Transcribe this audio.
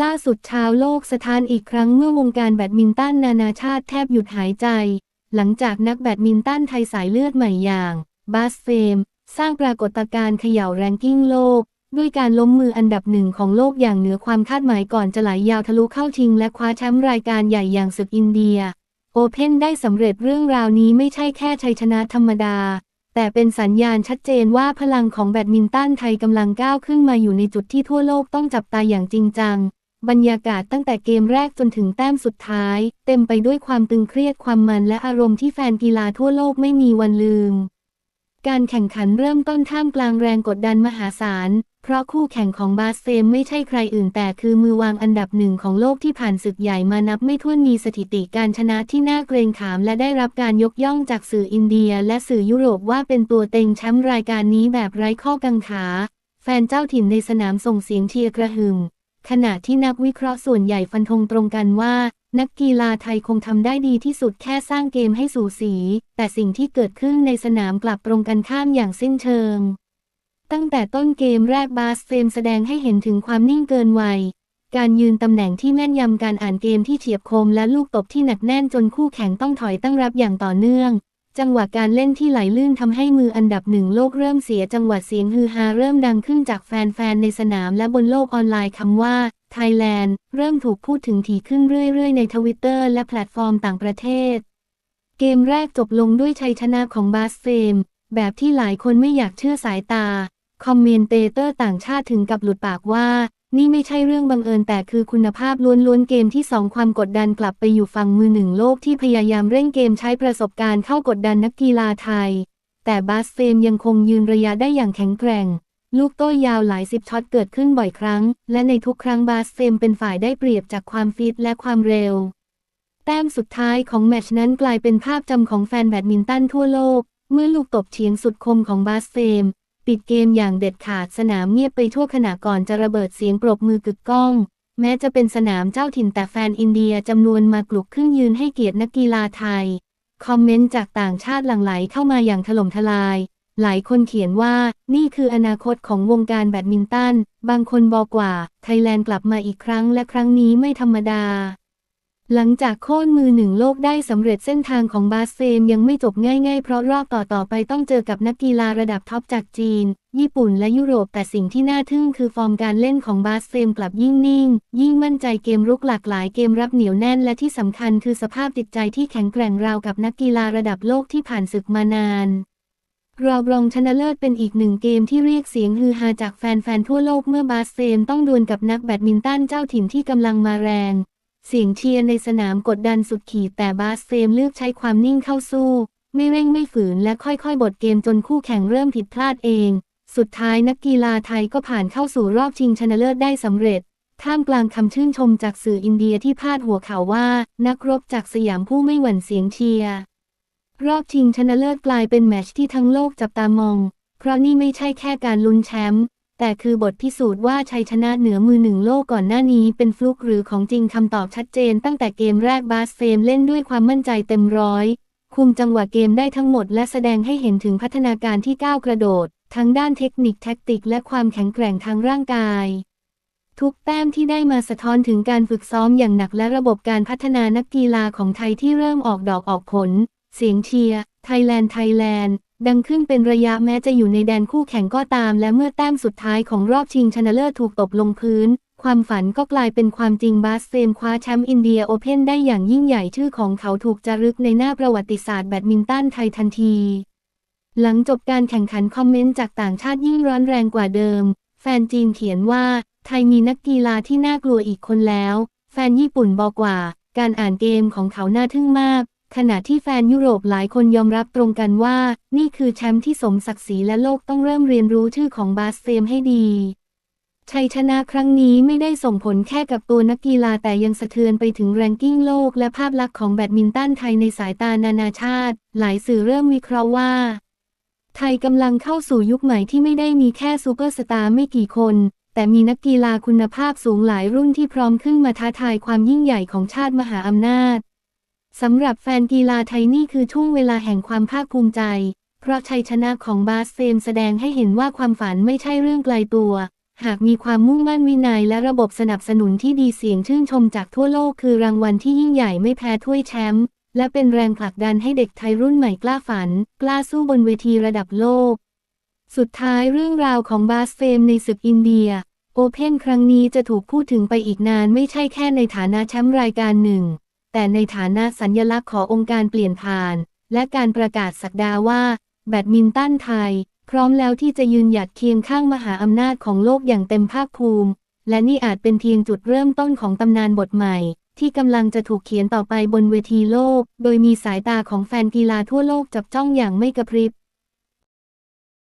ล่าสุดชาวโลกสถานอีกครั้งเมื่อวงการแบดมินตันนานาชาติแทบหยุดหายใจ หลังจากนักแบดมินตันไทยสายเลือดใหม่อย่าง บาสเฟม สร้างปรากฏการณ์เขย่าแรงกิ้งโลก ด้วยการล้มมืออันดับหนึ่งของโลกอย่างเหนือความคาดหมายก่อนจะไหลยยาวทะลุเข้าชิงและคว้าแชมป์รายการใหญ่อย่างศึกอินเดีย โอเพ่นได้สำเร็จเรื่องราวนี้ไม่ใช่แค่ชัยชนะธรรมดา แต่เป็นสัญญาณชัดเจนว่าพลังของแบดมินตันไทยกำลังก้าวขึ้นมาอยู่ในจุดที่ทั่วโลกต้องจับตาอย่างจริงจัง บรรยากาศตั้งแต่เกมแรกจนถึงแต้มสุดท้าย เต็มไปด้วยความตึงเครียดความมันและอารมณ์ที่แฟนกีฬาทั่วโลกไม่มีวันลืม การแข่งขันเริ่มต้นท่ามกลางแรงกดดันมหาศาล เพราะคู่แข่งของบาสเฟมไม่ใช่ใครอื่นแต่คือมือวางอันดับหนึ่งของโลกที่ผ่านศึกใหญ่มานับไม่ถ้วนมีสถิติการชนะที่น่าเกรงขาม และได้รับการยกย่องจากสื่ออินเดีย และสื่อยุโรปว่าเป็นตัวเต็งแชมป์รายการนี้แบบไร้ข้อกังขา แฟนเจ้าถิ่นในสนามส่งเสียงเชียร์กระหึ่ม ขณะที่นักวิเคราะห์ส่วนใหญ่ฟันธงตรงกันว่า นักกีฬาไทยคงทำได้ดีที่สุดแค่สร้างเกมให้สูสี แต่สิ่งที่เกิดขึ้นในสนามกลับตรงกันข้ามอย่างสิ้นเชิง ตั้งแต่ต้นเกมแรกบาสเฟมแสดงให้เห็นถึงความนิ่งเกินวัย การยืนตำแหน่งที่แม่นยำการอ่านเกมที่เฉียบคมและลูกตบที่หนักแน่นจนคู่แข่งต้องถอยตั้งรับอย่างต่อเนื่อง จังหวะการเล่นที่ไหลลื่นทำให้มืออันดับหนึ่งโลกเริ่มเสียจังหวะเสียงฮือฮาเริ่มดังขึ้นจากแฟนๆ ในสนามและบนโลกออนไลน์คำว่าไทยแลนด์เริ่มถูกพูดถึงถี่ขึ้นเรื่อยๆ ในทวิตเตอร์และแพลตฟอร์มต่างประเทศ เกมแรกจบลงด้วยชัยชนะของบาสเฟม แบบที่หลายคนไม่อยากเชื่อสายตา คอมเมนเตเตอร์ต่างชาติถึงกับหลุดปากว่า นี่ไม่ใช่เรื่องบังเอิญแต่คือคุณภาพล้วนๆเกมที่สองความกดดันกลับไปอยู่ฝั่งมือหนึ่งโลกที่พยายามเร่งเกมใช้ประสบการณ์เข้ากดดันนักกีฬาไทย แต่บาสเฟมยังคงยืนระยะได้อย่างแข็งแกร่ง ลูกโต้ยาวหลายสิบช็อตเกิดขึ้นบ่อยครั้ง และในทุกครั้งบาสเฟมเป็นฝ่ายได้เปรียบจากความฟิตและความเร็ว แต้มสุดท้ายของแมชนั้นกลายเป็นภาพจำของแฟนแบดมินตันทั่วโลก เมื่อลูกตบเฉียงสุดคมของบาสเฟม ปิดเกมอย่างเด็ดขาดสนามเงียบไปทั่วขณะก่อนจะระเบิดเสียงปรบมือกึกก้อง แม้จะเป็นสนามเจ้าถิ่นแต่แฟนอินเดียจำนวนมากลุกขึ้นยืนให้เกียรตินักกีฬาไทย คอมเมนต์จากต่างชาติหลั่งไหลเข้ามาอย่างถล่มทลาย หลายคนเขียนว่านี่คืออนาคตของวงการแบดมินตัน บางคนบอกว่า ไทยแลนด์กลับมาอีกครั้งและครั้งนี้ไม่ธรรมดา หลังจากโค่นมือหนึ่งโลกได้สำเร็จเส้นทางของบาสเฟมยังไม่จบง่ายๆ เพราะรอบต่อๆไปต้องเจอกับนักกีฬาระดับท็อปจากจีน ญี่ปุ่นและยุโรปแต่สิ่งที่น่าทึ่งคือฟอร์มการเล่นของบาสเฟมกลับยิ่งนิ่ง ยิ่งมั่นใจเกมรุกหลากหลายเกมรับเหนียวแน่นและที่สำคัญคือสภาพจิตใจที่แข็งแกร่งราวกับนักกีฬาระดับโลกที่ผ่านศึกมานานรอบรองชนะเลิศเป็นอีกหนึ่งเกมที่เรียกเสียงฮือฮาจากแฟนๆ ทั่วโลกเมื่อบาสเฟมต้องดวลกับนักแบดมินตันเจ้าถิ่นที่กำลังมาแรง เสียงเชียร์ในสนามกดดันสุดขีดแต่บาสเฟมเลือกใช้ความนิ่งเข้าสู้ ไม่เร่งไม่ฝืนและค่อยๆ บทเกมจนคู่แข่งเริ่มผิดพลาดเอง สุดท้ายนักกีฬาไทยก็ผ่านเข้าสู่รอบชิงชนะเลิศได้สำเร็จ ท่ามกลางคำชื่นชมจากสื่ออินเดียที่พาดหัวข่าวว่า นักรบจากสยามผู้ไม่หวั่นเสียงเชียร์รอบชิงชนะเลิศกลายเป็นแมตช์ที่ทั้งโลกจับตามอง เพราะนี่ไม่ใช่แค่การลุ้นแชมป์ แต่คือบทพิสูจน์ว่าชัยชนะเหนือมือหนึ่งโลกก่อนหน้านี้เป็นฟลุกหรือของจริงคำตอบชัดเจนตั้งแต่เกมแรกบาสเฟมเล่นด้วยความมั่นใจเต็มร้อย คุมจังหวะเกมได้ทั้งหมดและแสดงให้เห็นถึงพัฒนาการที่ก้าวกระโดด ทั้งด้านเทคนิคแท็กติก และความแข็งแกร่งทางร่างกาย ทุกแต้มที่ได้มาสะท้อนถึงการฝึกซ้อมอย่างหนักและระบบการพัฒนานักกีฬาของไทยที่เริ่มออกดอกออกผล เสียงเชียร์ไทยแลนด์ไทยแลนด์ ดังขึ้นเป็นระยะแม้จะอยู่ในแดนคู่แข่งก็ตาม และเมื่อแต้มสุดท้ายของรอบชิงชนะเลิศถูกตบลงพื้น ความฝันก็กลายเป็นความจริงบาสเฟมคว้าแชมป์อินเดียโอเพ่นได้อย่างยิ่งใหญ่ชื่อของเขาถูกจารึกในหน้าประวัติศาสตร์แบดมินตันไทยทันที หลังจบการแข่งขันคอมเมนต์จากต่างชาติยิ่งร้อนแรงกว่าเดิม แฟนจีนเขียนว่า ไทยมีนักกีฬาที่น่ากลัวอีกคนแล้ว แฟนญี่ปุ่นบอกว่า การอ่านเกมของเขาน่าทึ่งมาก ขณะที่แฟนยุโรปหลายคนยอมรับตรงกันว่า นี่คือแชมป์ที่สมศักดิ์ศรีและโลกต้องเริ่มเรียนรู้ชื่อของบาสเฟมให้ดี ชัยชนะครั้งนี้ไม่ได้ส่งผลแค่กับตัวนักกีฬาแต่ยังสะเทือนไปถึงแรงกิ้งโลกและภาพลักษณ์ของแบดมินตันไทยในสายตานานาชาติ หลายสื่อเริ่มวิเคราะห์ว่า ไทยกำลังเข้าสู่ยุคใหม่ที่ไม่ได้มีแค่ซูเปอร์สตาร์ไม่กี่คน แต่มีนักกีฬาคุณภาพสูงหลายรุ่นที่พร้อมขึ้นมาท้าทายความยิ่งใหญ่ของชาติมหาอำนาจ สำหรับแฟนกีฬาไทยนี่คือช่วงเวลาแห่งความภาคภูมิใจ เพราะชัยชนะของบาสเฟมแสดงให้เห็นว่าความฝันไม่ใช่เรื่องไกลตัว หากมีความมุ่งมั่นวินัยและระบบสนับสนุนที่ดีเสียงชื่นชมจากทั่วโลกคือรางวัลที่ยิ่งใหญ่ไม่แพ้ถ้วยแชมป์และเป็นแรงผลักดันให้เด็กไทยรุ่นใหม่กล้าฝัน กล้าสู้บนเวทีระดับโลก สุดท้ายเรื่องราวของบาสเฟมในศึกอินเดีย โอเพ่นครั้งนี้จะถูกพูดถึงไปอีกนานไม่ใช่แค่ในฐานะแชมป์รายการหนึ่ง แต่ในฐานะสัญญลักษณ์ขององค์การเปลี่ยนผ่าน และการประกาศสักดาว่า แบดมินตันไทย พร้อมแล้วที่จะยืนหยัดเคียงข้างมหาอำนาจของโลกอย่างเต็มภาคภูมิ และนี่อาจเป็นเพียงจุดเริ่มต้นของตำนานบทใหม่ ที่กำลังจะถูกเขียนต่อไปบนเวทีโลก โดยมีสายตาของแฟนกีฬาทั่วโลกจับจ้องอย่างไม่กระพริบ